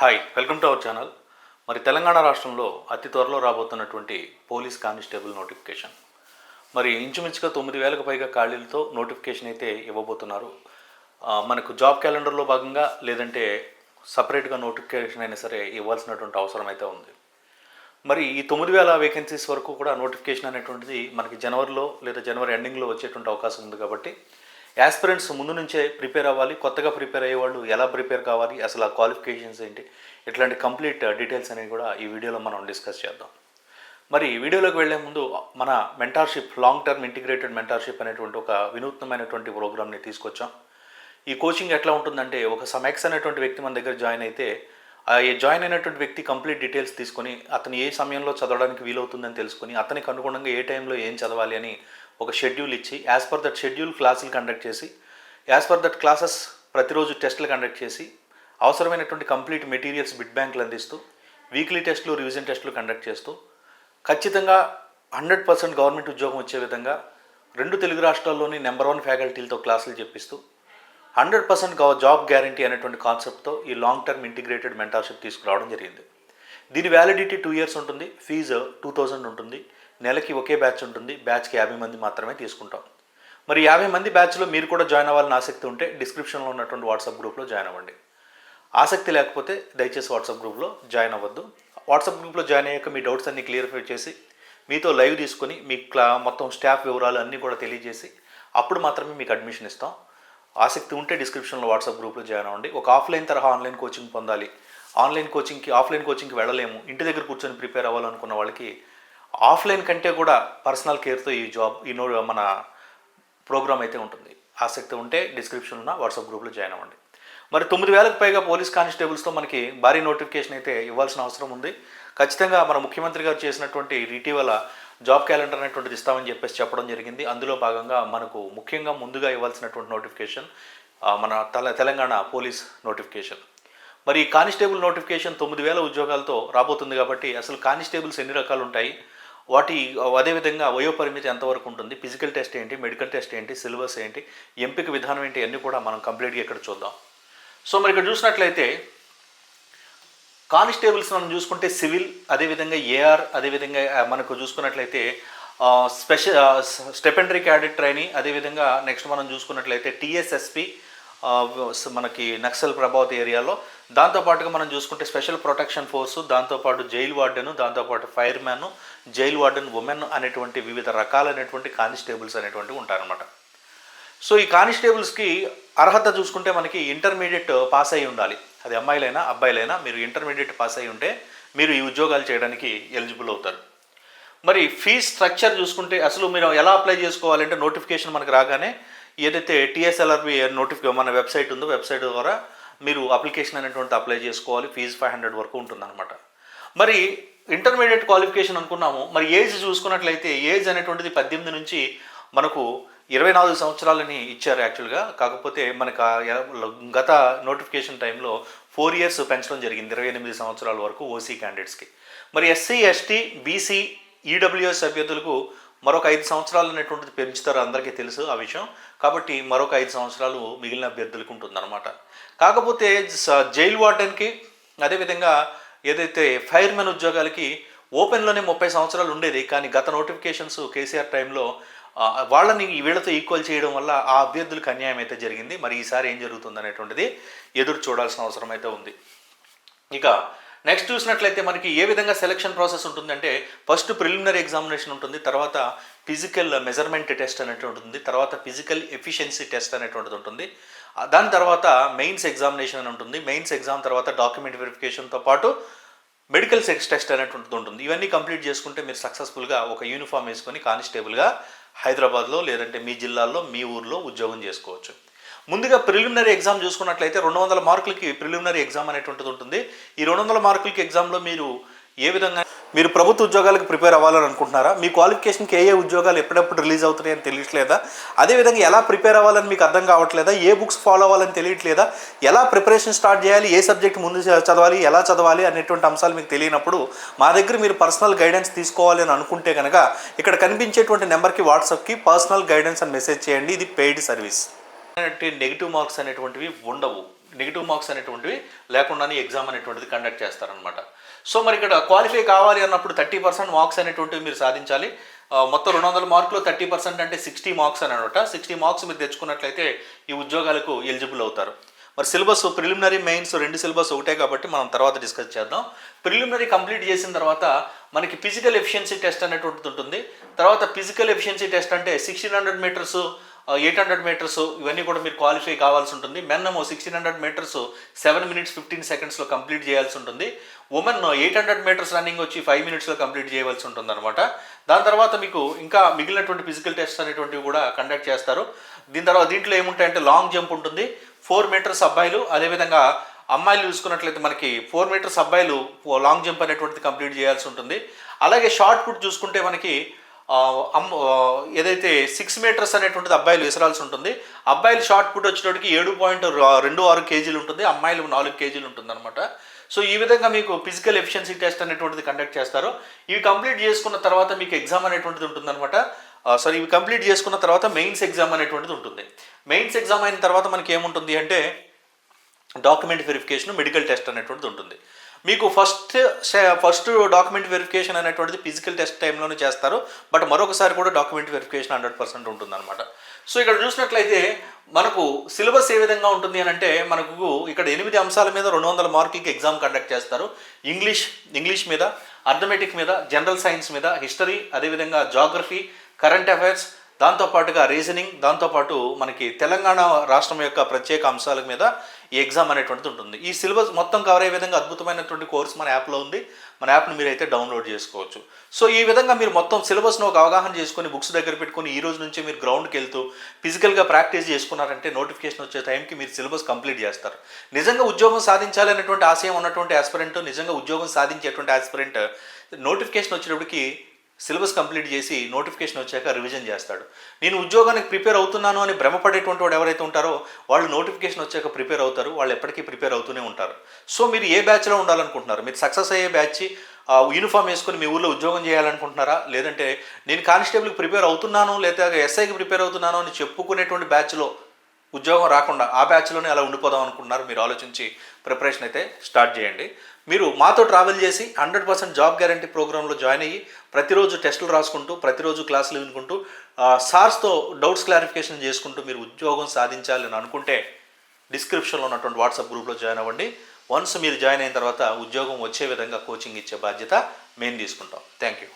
Hi welcome to our channel మరి తెలంగాణ రాష్ట్రంలో అతి త్వరలో రాబోతున్నటువంటి పోలీస్ కానిస్టేబుల్ నోటిఫికేషన్. మరి ఇంచుమించుగా తొమ్మిది వేలకు పైగా ఖాళీలతో నోటిఫికేషన్ అయితే ఇవ్వబోతున్నారు. మనకు జాబ్ క్యాలెండర్లో భాగంగా లేదంటే సపరేట్గా నోటిఫికేషన్ అయినా సరే ఇవ్వాల్సినటువంటి అవసరం అయితే ఉంది. మరి ఈ తొమ్మిది వేల వేకెన్సీస్ వరకు కూడా నోటిఫికేషన్ అనేటువంటిది మనకి జనవరిలో లేదా జనవరి ఎండింగ్లో వచ్చేటువంటి అవకాశం ఉంది కాబట్టి యాస్పిరెంట్స్ ముందు నుంచే ప్రిపేర్ అవ్వాలి కొత్తగా ప్రిపేర్ అయ్యేవాళ్ళు ఎలా ప్రిపేర్ కావాలి అసలు ఆ క్వాలిఫికేషన్స్ ఏంటి ఇట్లాంటి కంప్లీట్ డీటెయిల్స్ అనేవి కూడా ఈ వీడియోలో మనం డిస్కస్ చేద్దాం. మరి వీడియోలోకి వెళ్ళే ముందు మన mentorship long term integrated mentorship అనేటువంటి ఒక వినూత్నమైనటువంటి ప్రోగ్రామ్ని తీసుకొచ్చాం. ఈ కోచింగ్ ఎట్లా ఉంటుందంటే ఒక సమెక్స్ అనేటువంటి వ్యక్తి మన దగ్గర జాయిన్ అయితే ఈ జాయిన్ అయినటువంటి వ్యక్తి కంప్లీట్ డీటెయిల్స్ తీసుకొని అతను ఏ సమయంలో చదవడానికి వీలవుతుందని తెలుసుకొని అతనికి అనుగుణంగా ఏ టైంలో ఏం చదవాలి అని ఒక షెడ్యూల్ ఇచ్చి యాజ్ పర్ దట్ షెడ్యూల్ క్లాసులు కండక్ట్ చేసి యాజ్ పర్ దట్ క్లాసెస్ ప్రతిరోజు టెస్టులు కండక్ట్ చేసి అవసరమైనటువంటి కంప్లీట్ మెటీరియల్స్ బిడ్ బ్యాంకులు అందిస్తూ వీక్లీ టెస్టులు రివిజన్ టెస్టులు కండక్ట్ చేస్తూ ఖచ్చితంగా హండ్రెడ్ పర్సెంట్ గవర్నమెంట్ ఉద్యోగం వచ్చే విధంగా రెండు తెలుగు రాష్ట్రాల్లోని నెంబర్ వన్ ఫ్యాకల్టీలతో క్లాసులు చెప్పిస్తూ హండ్రెడ్ పర్సెంట్ జాబ్ గ్యారంటీ అనేటువంటి కాన్సెప్ట్తో ఈ లాంగ్ టర్మ్ ఇంటిగ్రేటెడ్ మెంటర్షిప్ తీసుకురావడం జరిగింది. దీని వ్యాలిడిటీ టూ ఇయర్స్ ఉంటుంది ఫీజు టూ థౌజండ్ ఉంటుంది. నెలకి ఒకే బ్యాచ్ ఉంటుంది. బ్యాచ్కి యాభై మంది మాత్రమే తీసుకుంటాం. మరి యాభై మంది బ్యాచ్లో మీరు కూడా జాయిన్ అవ్వాలని ఆసక్తి ఉంటే డిస్క్రిప్షన్లో ఉన్నటువంటి వాట్సాప్ గ్రూప్లో జాయిన్ అవ్వండి. ఆసక్తి లేకపోతే దయచేసి వాట్సాప్ గ్రూప్లో జాయిన్ అవ్వద్దు. వాట్సాప్ గ్రూప్లో జాయిన్ అయ్యాక మీ డౌట్స్ అన్ని క్లియర్ఫై చేసి మీతో లైవ్ తీసుకొని మీ క్లా మొత్తం స్టాఫ్ వివరాలు అన్నీ కూడా తెలియజేసి అప్పుడు మాత్రమే మీకు అడ్మిషన్ ఇస్తాం. ఆసక్తి ఉంటే డిస్క్రిప్షన్లో వాట్సాప్ గ్రూప్లో జాయిన్ అవ్వండి. ఒక ఆఫ్లైన్ తరహా ఆన్లైన్ కోచింగ్ పొందాలి. ఆన్లైన్ కోచింగ్కి ఆఫ్లైన్ కోచింగ్కి వెళ్ళలేము. ఇంటి దగ్గర కూర్చొని ప్రిపేర్ అవ్వాలనుకున్న వాళ్ళకి ఆఫ్లైన్ కంటే కూడా పర్సనల్ కేర్తో ఈ జాబ్ ఈ నో మన ప్రోగ్రామ్ అయితే ఉంటుంది. ఆసక్తి ఉంటే డిస్క్రిప్షన్ ఉన్న వాట్సాప్ గ్రూప్లో జాయిన్ అవ్వండి. మరి తొమ్మిది వేలకు పైగా పోలీస్ కానిస్టేబుల్స్తో మనకి భారీ నోటిఫికేషన్ అయితే ఇవ్వాల్సిన అవసరం ఉంది. ఖచ్చితంగా మన ముఖ్యమంత్రి గారు చేసినటువంటి ఇటీవల జాబ్ క్యాలెండర్ అనేటువంటిది ఇస్తామని చెప్పేసి చెప్పడం జరిగింది. అందులో భాగంగా మనకు ముఖ్యంగా ముందుగా ఇవ్వాల్సినటువంటి నోటిఫికేషన్ మన తల తెలంగాణ పోలీస్ నోటిఫికేషన్. మరి ఈ కానిస్టేబుల్ నోటిఫికేషన్ తొమ్మిది వేల ఉద్యోగాలతో రాబోతుంది కాబట్టి అసలు కానిస్టేబుల్స్ ఎన్ని రకాలు ఉంటాయి? వాటి అదేవిధంగా వయోపరిమితి ఎంతవరకు ఉంటుంది ఫిజికల్ టెస్ట్ ఏంటి మెడికల్ టెస్ట్ ఏంటి సిలబస్ ఏంటి ఎంపిక విధానం ఏంటి అన్నీ కూడా మనం కంప్లీట్గా ఇక్కడ చూద్దాం. సో మరి ఇక్కడ చూసినట్లయితే కానిస్టేబుల్స్ మనం చూసుకుంటే సివిల్ అదేవిధంగా ఏఆర్ అదేవిధంగా మనకు చూసుకున్నట్లయితే స్పెషల్ స్టెపెండరీ క్యాడెట్ ట్రైనింగ్ అదేవిధంగా నెక్స్ట్ మనం చూసుకున్నట్లయితే టీఎస్ఎస్పి మనకి నక్సల్ ప్రభావిత ఏరియాలో. దాంతోపాటుగా మనం చూసుకుంటే స్పెషల్ ప్రొటెక్షన్ ఫోర్సు దాంతోపాటు జైల్ వార్డెను దాంతోపాటు fireman jail warden women అనేటువంటి వివిధ రకాలైనటువంటి కానిస్టేబుల్స్ అనేటువంటివి ఉంటారనమాట సో ఈ కానిస్టేబుల్స్కి అర్హత చూసుకుంటే మనకి ఇంటర్మీడియట్ పాస్ అయి ఉండాలి. అది అమ్మాయిలైనా అబ్బాయిలైనా మీరు ఇంటర్మీడియట్ పాస్ అయి ఉంటే మీరు ఈ ఉద్యోగాలు చేయడానికి ఎలిజిబుల్ అవుతారు. మరి ఫీజ్ స్ట్రక్చర్ చూసుకుంటే అసలు మీరు ఎలా అప్లై చేసుకోవాలంటే నోటిఫికేషన్ మనకు రాగానే ఏదైతే టీఎస్ఎల్ఆర్బి నోటిఫికే మన వెబ్సైట్ ఉందో వెబ్సైట్ ద్వారా మీరు అప్లికేషన్ అనేటువంటి అప్లై చేసుకోవాలి. ఫీజు ఫైవ్ హండ్రెడ్ వరకు ఉంటుందన్నమాట. మరి ఇంటర్మీడియట్ క్వాలిఫికేషన్ అనుకున్నాము. మరి ఏజ్ చూసుకున్నట్లయితే ఏజ్ అనేటువంటిది పద్దెనిమిది నుంచి మనకు ఇరవై నాలుగు సంవత్సరాలని ఇచ్చారు యాక్చువల్గా కాకపోతే మనకు గత నోటిఫికేషన్ టైంలో ఫోర్ ఇయర్స్ పెంచడం జరిగింది. ఇరవై ఎనిమిది సంవత్సరాల వరకు ఓసీ క్యాండిడేట్స్కి మరి ఎస్సీ ఎస్టీ బీసీ ఈడబ్ల్యూఎస్ అభ్యర్థులకు మరొక ఐదు సంవత్సరాలు అనేటువంటిది పెంచుతారు అందరికీ తెలుసు ఆ విషయం. కాబట్టి మరొక ఐదు సంవత్సరాలు మిగిలిన అభ్యర్థులకు ఉంటుందన్నమాట. కాకపోతే జైలు జైల్ వార్డెన్కి అదేవిధంగా ఏదైతే ఫైర్మెన్ ఉద్యోగాలకి ఓపెన్లోనే ముప్పై సంవత్సరాలు ఉండేది. కానీ గత నోటిఫికేషన్స్ కేసీఆర్ టైంలో వాళ్ళని వీళ్ళతో ఈక్వల్ చేయడం వల్ల ఆ అభ్యర్థులకు అన్యాయం అయితే జరిగింది. మరి ఈసారి ఏం జరుగుతుంది అనేటువంటిది ఎదురు చూడాల్సిన అవసరం అయితే ఉంది. ఇక నెక్స్ట్ చూసినట్లయితే మనకి ఏ విధంగా సెలక్షన్ ప్రాసెస్ ఉంటుందంటే ఫస్ట్ ప్రిలిమినరీ ఎగ్జామినేషన్ ఉంటుంది తర్వాత ఫిజికల్ మెజర్మెంట్ టెస్ట్ అనేటువంటి ఉంటుంది తర్వాత ఫిజికల్ ఎఫిషియన్సీ టెస్ట్ అనేటువంటిది ఉంటుంది. దాని తర్వాత మెయిన్స్ ఎగ్జామినేషన్ అని ఉంటుంది. మెయిన్స్ ఎగ్జామ్ తర్వాత డాక్యుమెంట్ వెరిఫికేషన్తో పాటు మెడికల్ సెక్స్ టెస్ట్ అనేటువంటిది ఉంటుంది. ఇవన్నీ కంప్లీట్ చేసుకుంటే మీరు సక్సెస్ఫుల్గా ఒక యూనిఫామ్ వేసుకొని కానిస్టేబుల్గా హైదరాబాద్లో లేదంటే మీ జిల్లాల్లో మీ ఊర్లో ఉద్యోగం చేసుకోవచ్చు. ముందుగా ప్రిలిమినరీ ఎగ్జామ్ చూసుకున్నట్లయితే రెండు వందల మార్కులకి ప్రిలిమినరీ ఎగ్జామ్ అనేటువంటిది ఉంటుంది. ఈ రెండు వందల మార్కులకి ఎగ్జామ్లో మీరు ఏ విధంగా మీరు ప్రభుత్వ ఉద్యోగాలకు ప్రిపేర్ అవ్వాలని అనుకుంటున్నారా మీ క్వాలిఫికేషన్కి ఏ ఏ ఉద్యోగాలు ఎప్పుడెప్పుడు రిలీజ్ అవుతున్నాయని తెలియట్లేదా? అదేవిధంగా ఎలా ప్రిపేర్ అవ్వాలని మీకు అర్థం కావట్లేదా? ఏ బుక్స్ ఫాలో అవ్వాలని తెలియట్లేదా? ఎలా ప్రిపరేషన్ స్టార్ట్ చేయాలి? ఏ సబ్జెక్ట్ ముందు చదవాలి? ఎలా చదవాలి? అనేటువంటి అంశాలు మీకు తెలియనప్పుడు మా దగ్గర మీరు పర్సనల్ గైడెన్స్ తీసుకోవాలి అని అనుకుంటే కనుక ఇక్కడ కనిపించేటువంటి నెంబర్కి వాట్సాప్కి పర్సనల్ గైడెన్స్ అని మెసేజ్ చేయండి. ఇది పెయిడ్ సర్వీస్ నెగిటివ్ మార్క్స్ అనేటువంటివి ఉండవు. నెగిటివ్ మార్క్స్ అనేటువంటివి లేకుండానే ఎగ్జామ్ అనేటువంటిది కండక్ట్ చేస్తారనమాట సో మరి ఇక్కడ క్వాలిఫై కావాలి అన్నప్పుడు థర్టీ పర్సెంట్ మార్క్స్ అనేటువంటివి మీరు సాధించాలి. మొత్తం రెండు వందల మార్కులు థర్టీ పర్సెంట్ అంటే సిక్స్టీ మార్క్స్ అని అనమాట. సిక్స్టీ మార్క్స్ మీరు తెచ్చుకున్నట్లయితే ఈ ఉద్యోగాలకు ఎలిజిబుల్ అవుతారు. మరి సిలబస్ ప్రిలిమినరీ మెయిన్స్ రెండు సిలబస్ ఒకటే కాబట్టి మనం తర్వాత డిస్కస్ చేద్దాం. ప్రిలిమినరీ కంప్లీట్ చేసిన తర్వాత మనకి ఫిజికల్ ఎఫిషియన్సీ టెస్ట్ అనేటువంటిది ఉంటుంది. తర్వాత ఫిజికల్ ఎఫిషియన్సీ టెస్ట్ అంటే sixteen hundred metres eight hundred metres ఇవన్నీ కూడా మీరు క్వాలిఫై కావాల్సి ఉంటుంది. మెన్ ఏమో sixteen hundred metres seven minutes fifteen సెకండ్స్లో కంప్లీట్ చేయాల్సి ఉంటుంది. Women eight hundred metres running వచ్చి ఫైవ్ మినిట్స్లో కంప్లీట్ చేయవలసి ఉంటుంది అనమాట దాని తర్వాత మీకు ఇంకా మిగిలినటువంటి ఫిజికల్ టెస్ట్ అనేటువంటివి కూడా కండక్ట్ చేస్తారు. దీని తర్వాత దీంట్లో ఏముంటాయంటే లాంగ్ జంప్ ఉంటుంది. ఫోర్ మీటర్స్ అబ్బాయిలు అదేవిధంగా అమ్మాయిలు చూసుకున్నట్లయితే మనకి ఫోర్ మీటర్స్ అబ్బాయిలు లాంగ్ జంప్ అనేటువంటిది కంప్లీట్ చేయాల్సి ఉంటుంది. అలాగే షార్ట్ పుట్ చూసుకుంటే మనకి అమ్ ఏదైతే సిక్స్ మీటర్స్ అనేటువంటిది అబ్బాయిలు విసరాల్సి ఉంటుంది. అబ్బాయిలు షార్ట్ పుట్ వచ్చేటప్పటికి ఏడు పాయింట్ రెండు ఆరు కేజీలు ఉంటుంది. అమ్మాయిలు నాలుగు కేజీలు ఉంటుంది అనమాట సో ఈ విధంగా మీకు ఫిజికల్ ఎఫిషియన్సీ టెస్ట్ అనేటువంటిది కండక్ట్ చేస్తారు. ఇవి కంప్లీట్ చేసుకున్న తర్వాత మీకు ఎగ్జామ్ అనేటువంటిది ఉంటుందన్నమాట. సారీ ఇవి కంప్లీట్ చేసుకున్న తర్వాత మెయిన్స్ ఎగ్జామ్ అనేటువంటిది ఉంటుంది. మెయిన్స్ ఎగ్జామ్ అయిన తర్వాత మనకి ఏముంటుంది అంటే డాక్యుమెంట్ వెరిఫికేషన్ మెడికల్ టెస్ట్ అనేటువంటిది ఉంటుంది. మీకు ఫస్ట్ ఫస్ట్ డాక్యుమెంట్ వెరిఫికేషన్ అనేటువంటిది ఫిజికల్ టెస్ట్ టైంలోనే చేస్తారు. బట్ మరొకసారి కూడా డాక్యుమెంట్ వెరిఫికేషన్ హండ్రెడ్ పర్సెంట్ ఉంటుందన్నమాట. సో ఇక్కడ చూసినట్లయితే మనకు సిలబస్ ఏ విధంగా ఉంటుంది అని అంటే మనకు ఇక్కడ ఎనిమిది అంశాల మీద రెండు వందల మార్కులకి ఎగ్జామ్ కండక్ట్ చేస్తారు. ఇంగ్లీష్ ఇంగ్లీష్ మీద అర్థమెటిక్ మీద జనరల్ సైన్స్ మీద హిస్టరీ అదేవిధంగా జాగ్రఫీ కరెంట్ అఫైర్స్ దాంతోపాటుగా రీజనింగ్ దాంతోపాటు మనకి తెలంగాణ రాష్ట్రం యొక్క ప్రత్యేక అంశాల మీద ఈ ఎగ్జామ్ అనేటువంటిది ఉంటుంది. ఈ సిలబస్ మొత్తం కవర్ అయ్యే విధంగా అద్భుతమైనటువంటి కోర్స్ మన యాప్లో ఉంది. మన యాప్ని మీరైతే డౌన్లోడ్ చేసుకోవచ్చు. సో ఈ విధంగా మీరు మొత్తం సిలబస్ను ఒక అవగాహన చేసుకొని బుక్స్ దగ్గర పెట్టుకొని ఈ రోజు నుంచి మీరు గ్రౌండ్కి వెళ్తూ ఫిజికల్గా ప్రాక్టీస్ చేసుకున్నారంటే నోటిఫికేషన్ వచ్చే టైంకి మీరు సిలబస్ కంప్లీట్ చేస్తారు. నిజంగా ఉద్యోగం సాధించాలి అనేటువంటి ఆశయం ఉన్నటువంటి ఆస్పిరెంట్ నిజంగా ఉద్యోగం సాధించేటువంటి ఆస్పిరెంట్ నోటిఫికేషన్ వచ్చేటప్పటికి సిలబస్ కంప్లీట్ చేసి నోటిఫికేషన్ వచ్చాక రివిజన్ చేస్తాడు. నేను ఉద్యోగానికి ప్రిపేర్ అవుతున్నాను అని భ్రమపడేటువంటి వాడు ఎవరైతే ఉంటారో వాళ్ళు నోటిఫికేషన్ వచ్చాక ప్రిపేర్ అవుతారు వాళ్ళు ఎప్పటికీ ప్రిపేర్ అవుతూనే ఉంటారు. సో మీరు ఏ బ్యాచ్లో ఉండాలనుకుంటున్నారు? మీరు సక్సెస్ అయ్యే బ్యాచ్ యూనిఫామ్ వేసుకొని మీ ఊళ్ళో ఉద్యోగం చేయాలనుకుంటున్నారా? లేదంటే నేను కానిస్టేబుల్కి ప్రిపేర్ అవుతున్నాను లేదా ఎస్ఐకి ప్రిపేర్ అవుతున్నాను అని చెప్పుకునేటువంటి బ్యాచ్లో ఉద్యోగం రాకుండా ఆ బ్యాచ్లోనే అలా ఉండిపోదాం అనుకుంటున్నారు? మీరు ఆలోచించి ప్రిపరేషన్ అయితే స్టార్ట్ చేయండి. మీరు మాతో ట్రావెల్ చేసి హండ్రెడ్ పర్సెంట్ జాబ్ గ్యారంటీ ప్రోగ్రాంలో జాయిన్ అయ్యి ప్రతిరోజు టెస్టులు రాసుకుంటూ ప్రతిరోజు క్లాసులు వినుకుంటూ సార్స్తో డౌట్స్ క్లారిఫికేషన్ చేసుకుంటూ మీరు ఉద్యోగం సాధించాలని అనుకుంటే డిస్క్రిప్షన్లో ఉన్నటువంటి వాట్సాప్ గ్రూప్లో జాయిన్ అవ్వండి. వన్స్ మీరు జాయిన్ అయిన తర్వాత ఉద్యోగం వచ్చే విధంగా కోచింగ్ ఇచ్చే బాధ్యత మేము తీసుకుంటాం. Thank you